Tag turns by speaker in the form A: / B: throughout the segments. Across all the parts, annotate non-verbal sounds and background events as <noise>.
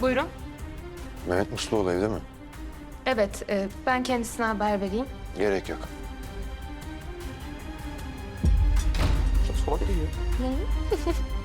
A: Buyurun.
B: Mehmet Musluoğlu evde mi?
A: Evet, e, ben kendisine haber vereyim.
B: Gerek yok.
C: Ne <laughs>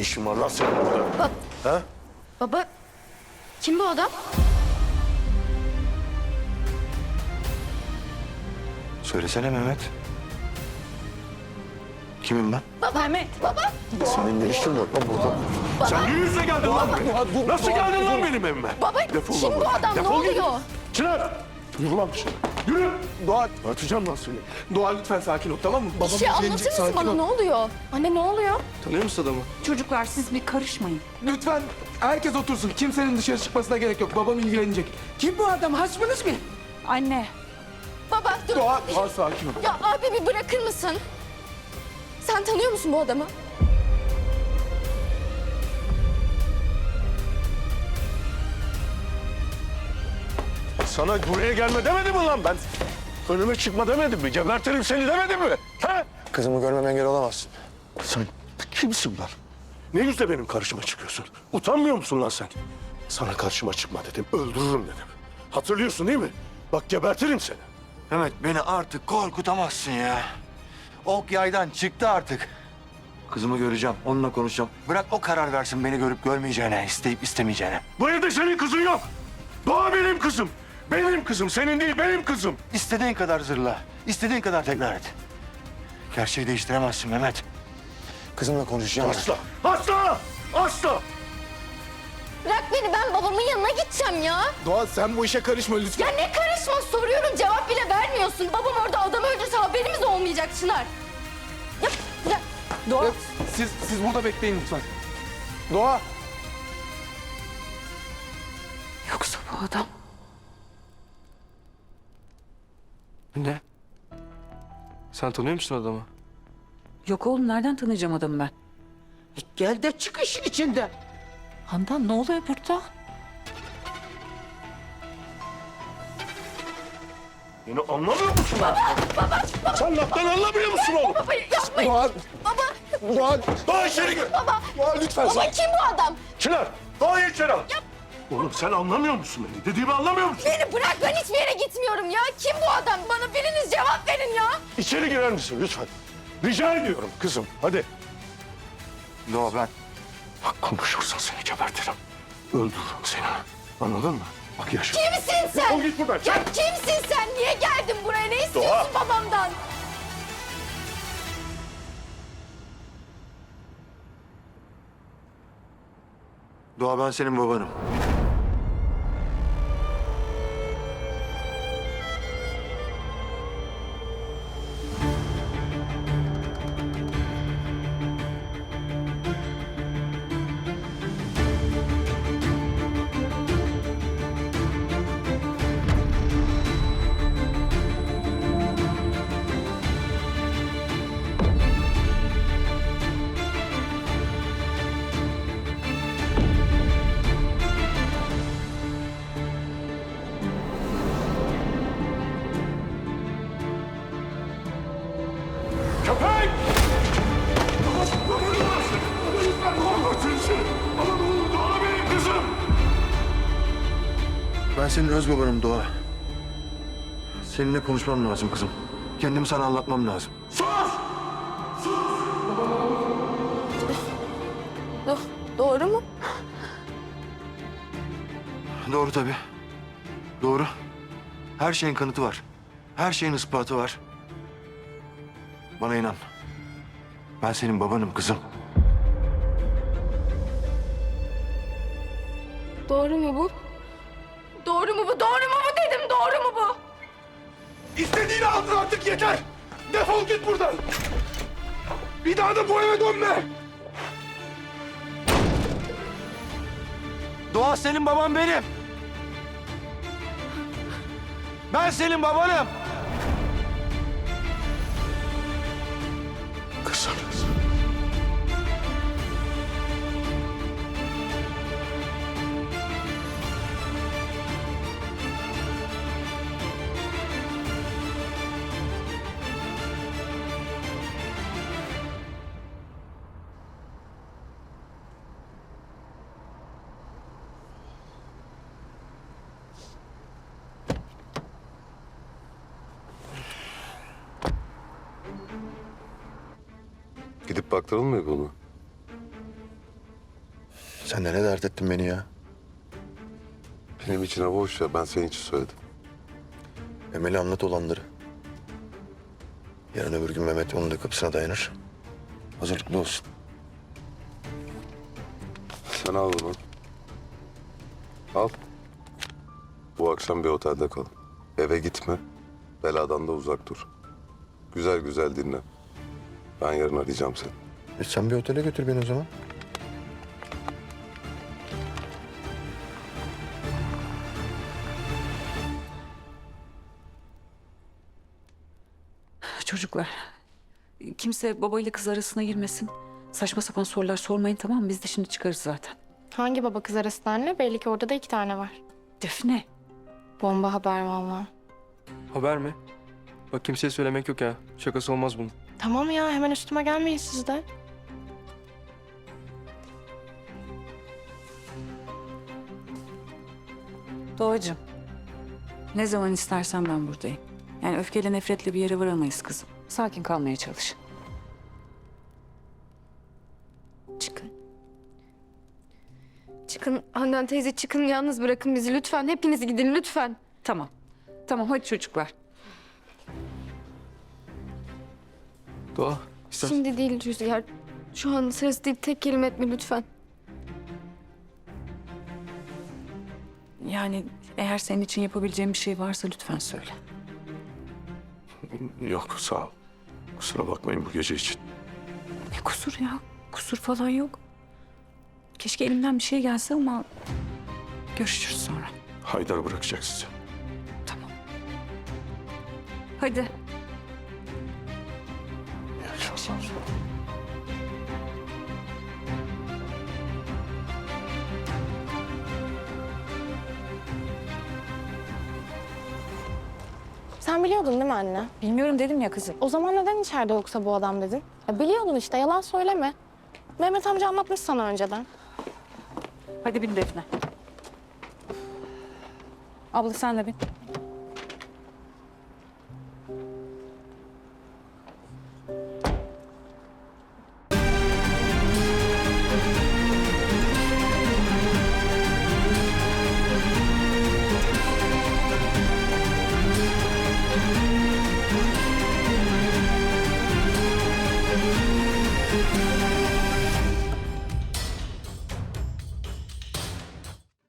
C: işin var lan senin burada? Ha?
A: Baba, kim bu adam?
B: Söylesene Mehmet. Kimim ben?
A: Baba. Mehmet. Baba.
B: Senin ne işin var lan burada?
C: Sen ne yüzle geldin lan buraya? Nasıl geldin lan benim evime?
A: Baba,
C: Defol
A: kim
C: lan
A: bu adam? Ne
C: Defol git.
A: oluyor?
C: Çınar! Yürü lan dışarı. Yürü! Doğa! Atacağım lan seni.
D: Doğa lütfen sakin ol tamam mı? Babam
A: Bir şey
D: ilgilenecek,
A: anlatır mısın
D: sakin
A: bana?
D: ol.
A: Ne oluyor? Anne ne oluyor?
D: Tanıyor musun adamı?
E: Çocuklar siz bir karışmayın.
D: Lütfen herkes otursun. Kimsenin dışarı çıkmasına gerek yok. Babam ilgilenecek. Kim bu adam? Hasbınız mı?
E: Anne,
A: Baba dur.
D: Doğa, Doğa sakin ol.
A: Ya abi bir bırakır mısın? Sen tanıyor musun bu adamı?
C: Sana buraya gelme demedim mi lan ben? Önüme çıkma demedim mi? Gebertirim seni demedim mi? Ha?
B: Kızımı görmem engel olamazsın.
C: Sen kimsin lan? Ne yüzle benim karşıma çıkıyorsun? Utanmıyor musun lan sen? Sana karşıma çıkma dedim, öldürürüm dedim. Hatırlıyorsun değil mi? Bak gebertirim seni.
B: Mehmet beni artık korkutamazsın ya. Ok yaydan çıktı artık. Kızımı göreceğim, onunla konuşacağım. Bırak o karar versin beni görüp görmeyeceğine, isteyip istemeyeceğine.
C: Bu evde senin kızın yok. Doğa benim kızım. Benim kızım, senin değil benim kızım.
B: İstediğin kadar zırla, istediğin kadar tekrar et. Gerçeği değiştiremezsin Mehmet. Kızımla konuşacağım.
C: Asla, asla, asla.
A: Bırak beni ben babamın yanına gideceğim ya.
D: Doğa sen bu işe karışma lütfen.
A: Ya ne karışma soruyorum cevap bile vermiyorsun. Babam orada adam öldürse haberimiz olmayacak Çınar. Ya, ya.
D: Doğa siz, siz burada bekleyin lütfen. Doğa.
E: yoksa bu adam...
D: Ne? Sen tanıyor musun adamı?
E: Yok oğlum nereden tanıyacağım adamı ben?
F: Gel de çık işin içinde.
E: Handan ne oluyor burada?
C: Beni anlamıyor musun? Baba, baba, Sen laftan anlamıyor musun oğlum?
A: Baba yapmayın.
D: Doğa,
A: Baba,
D: Doğa,
C: Doğa içeri gir.
A: baba.
D: Doğa lütfen.
A: Baba kim bu adam?
C: Çınar, Doğa'yı içeri al. Oğlum sen anlamıyor musun beni? Dediğimi anlamıyor musun?
A: Beni bırak ben hiçbir yere gitmiyorum ya. Kim bu adam? Bana biriniz cevap verin ya.
C: İçeri girer misin lütfen? Rica ediyorum kızım, hadi.
B: Doğa ben.
C: Bak konuşursan seni gebertirim. Öldürürüm seni. Anladın mı? Bak yaşa.
A: Kimsin sen?
C: Defol git buradan.
A: Ya kimsin sen? Niye geldin buraya? Ne istiyorsun babamdan?
B: Doğa ben senin babanım. Ben senin öz babanım Doğa. Seninle konuşmam lazım kızım. Kendimi sana anlatmam lazım.
C: Sus! Sus!
A: Do doğru mu?
B: Doğru tabii. Doğru. Her şeyin kanıtı var. Her şeyin ispatı var. Bana inan. Ben senin babanım kızım.
A: Doğru mu bu? Doğru mu bu? Doğru mu bu dedim? Doğru mu bu?
C: İstediğini aldın artık yeter. Defol git buradan. Bir daha da bu eve dönme.
B: Doğa senin baban benim. Ben senin babanım.
G: Gidip baktıralım mı bunu?
B: Sen de ne dert ettin beni ya?
G: Benim içine boş ya ben senin için söyledim.
B: Emel'e anlat olanları. Yarın öbür gün Mehmet onun da kapısına dayanır. Hazırlıklı olsun.
G: Sen al bunu. Al. Bu akşam bir otelde kal. Eve gitme. Beladan da uzak dur. Güzel güzel dinle. Ben yarın arayacağım seni.
B: E sen bir otele götür beni o zaman.
E: Çocuklar, kimse babayla kız arasına girmesin. Saçma sapan sorular sormayın tamam mı? Biz de şimdi çıkarız zaten.
H: Hangi baba kız arasında anne? Belli ki orada da iki tane var.
E: Defne,
H: Bomba haber vallahi.
I: Haber mi? Bak kimseye söylemek yok ya. Şakası olmaz bunun.
H: Tamam ya hemen üstüme gelmeyin siz de.
E: Doğacığım. Ne zaman istersen ben buradayım. Yani öfkeyle nefretle bir yere varamayız kızım. Sakin kalmaya çalış.
A: Çıkın. Çıkın Handan teyze çıkın yalnız bırakın bizi lütfen. Hepiniz gidin lütfen.
E: Tamam. Tamam hadi çocuklar.
I: Doğa, istersen.
A: Şimdi değil Rüzgar. Şu an sırası değil. Tek kelime etme lütfen.
E: Yani eğer senin için yapabileceğim bir şey varsa lütfen söyle. <laughs>
C: Yok sağ ol. Kusura bakmayın bu gece için.
E: Ne kusur ya? Kusur falan yok. Keşke elimden bir şey gelse ama görüşürüz sonra.
C: Haydar bırakacak sizi.
E: Tamam. Hadi.
C: Akşamlar.
H: Sen biliyordun değil mi anne?
E: Bilmiyorum dedim ya kızım.
H: O zaman neden içeride yoksa bu adam dedin? Ya biliyordun işte yalan söyleme. Mehmet amca anlatmış sana önceden.
E: Hadi bin Defne. Abla sen de bin.